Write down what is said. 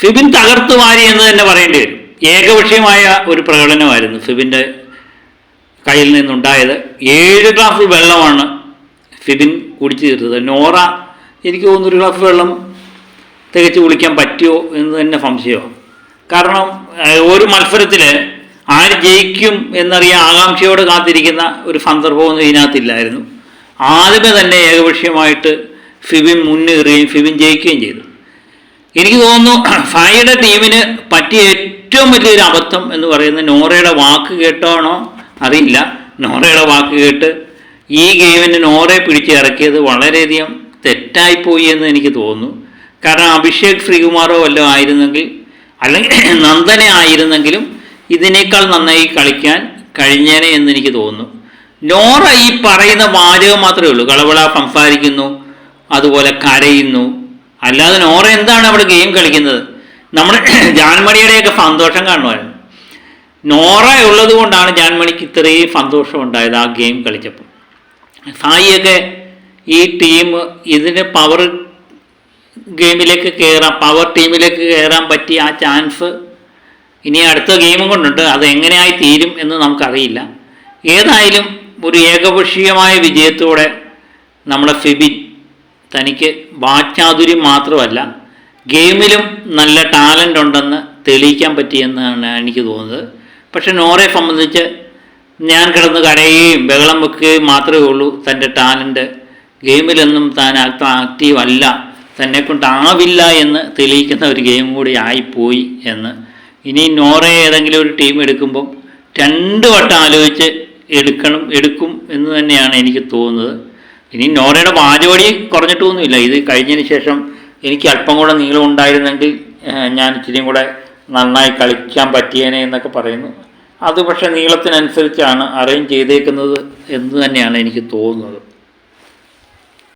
ഫിബിൻ തകർത്തു വാരി എന്ന് തന്നെ പറയേണ്ടി വരും. ഏകപക്ഷീയമായ ഒരു പ്രകടനമായിരുന്നു ഫിബിന്റെ കയ്യിൽ നിന്നുണ്ടായത്. ഏഴ് ഗ്ലാസ് വെള്ളമാണ് ഫിബിൻ കുടിച്ചു തീർത്തത്. നോറ എനിക്ക് തോന്നുന്നു ഒരു ഗ്ലാസ് വെള്ളം തികച്ച് കുളിക്കാൻ പറ്റുമോ എന്ന് തന്നെ സംശയമാണ് കാരണം ഒരു മത്സരത്തിൽ ആര് ജയിക്കും എന്നറിയാൻ ആകാംക്ഷയോട് കാത്തിരിക്കുന്ന ഒരു സന്ദർഭമൊന്നും ഇതിനകത്തില്ലായിരുന്നു. ആദ്യമേ തന്നെ ഏകപക്ഷീയമായിട്ട് ഫിബിൻ മുന്നേറുകയും ഫിബിൻ ജയിക്കുകയും ചെയ്തു. എനിക്ക് തോന്നുന്നു ഫായയുടെ ടീമിന് പറ്റിയ ഏറ്റവും വലിയൊരു അബദ്ധം എന്ന് പറയുന്നത് നോറയുടെ വാക്ക് കേട്ടാണോ അറിയില്ല. നോറയുടെ വാക്ക് കേട്ട് ഈ ഗെയിമിന് നോറയെ പിടിച്ചിറക്കിയത് വളരെയധികം തെറ്റായിപ്പോയി എന്ന് എനിക്ക് തോന്നുന്നു. കാരണം അഭിഷേക് ശ്രീകുമാറോ വല്ലതും ആയിരുന്നെങ്കിൽ അല്ലെങ്കിൽ നന്ദനെ ആയിരുന്നെങ്കിലും ഇതിനേക്കാൾ നന്നായി കളിക്കാൻ കഴിഞ്ഞേനെ എന്ന് എനിക്ക് തോന്നുന്നു. നോറ ഈ പറയുന്ന വാചകം മാത്രമേ ഉള്ളൂ. കളവള സംസാരിക്കുന്നു അതുപോലെ കരയുന്നു അല്ലാതെ നോറ എന്താണ് അവിടെ ഗെയിം കളിക്കുന്നത്? നമ്മൾ ജാൻമണിയുടെയൊക്കെ സന്തോഷം കാണുമായിരുന്നു. നോറ ഉള്ളത് കൊണ്ടാണ് ജാൻമണിക്ക് ഇത്രയും സന്തോഷം ഉണ്ടായത് ആ ഗെയിം കളിച്ചപ്പോൾ. സായിയൊക്കെ ഈ ടീം ഇതിന് പവർ ഗെയിമിലേക്ക് കയറാൻ പവർ ടീമിലേക്ക് കയറാൻ പറ്റിയ ആ ചാൻസ് ഇനി അടുത്ത ഗെയിമും കൊണ്ടുണ്ട്. അത് എങ്ങനെയായി തീരും എന്ന് നമുക്കറിയില്ല. ഏതായാലും ഒരു ഏകപക്ഷീയമായ വിജയത്തോടെ നമ്മുടെ ഫിബിൻ തനിക്ക് വാക്ചാതുര്യം മാത്രമല്ല ഗെയിമിലും നല്ല ടാലന്റ് ഉണ്ടെന്ന് തെളിയിക്കാൻ പറ്റിയെന്നാണ് എനിക്ക് തോന്നുന്നത്. പക്ഷെ നോറയെ സംബന്ധിച്ച് ഞാൻ കിടന്ന് കരയുകയും ബഹളം വെക്കുകയും മാത്രമേ ഉള്ളൂ. തന്റെ ടാലന്റ് ഗെയിമിലൊന്നും താൻ ആക്റ്റീവ് അല്ല തന്നെ കൊണ്ടാവില്ല എന്ന് തെളിയിക്കുന്ന ഒരു ഗെയിം കൂടി ആയിപ്പോയി എന്ന്. ഇനി നോറയെ ഏതെങ്കിലും ഒരു ടീം എടുക്കുമ്പം രണ്ട് വട്ടം ആലോചിച്ച് എടുക്കണം എടുക്കും എന്ന് തന്നെയാണ് എനിക്ക് തോന്നുന്നത്. ഇനി നോനയുടെ വാചോടി കുറഞ്ഞിട്ടൊന്നുമില്ല. ഇത് കഴിഞ്ഞതിന് ശേഷം എനിക്ക് അല്പം കൂടെ നീളം ഉണ്ടായിരുന്നെങ്കിൽ ഞാൻ ഇച്ചിരിയും കൂടെ നന്നായി കളിക്കാൻ പറ്റിയേനെ എന്നൊക്കെ പറയുന്നു. അത് പക്ഷേ നീളത്തിനനുസരിച്ചാണ് അറേഞ്ച് ചെയ്തേക്കുന്നത് എന്ന് തന്നെയാണ് എനിക്ക് തോന്നുന്നത്.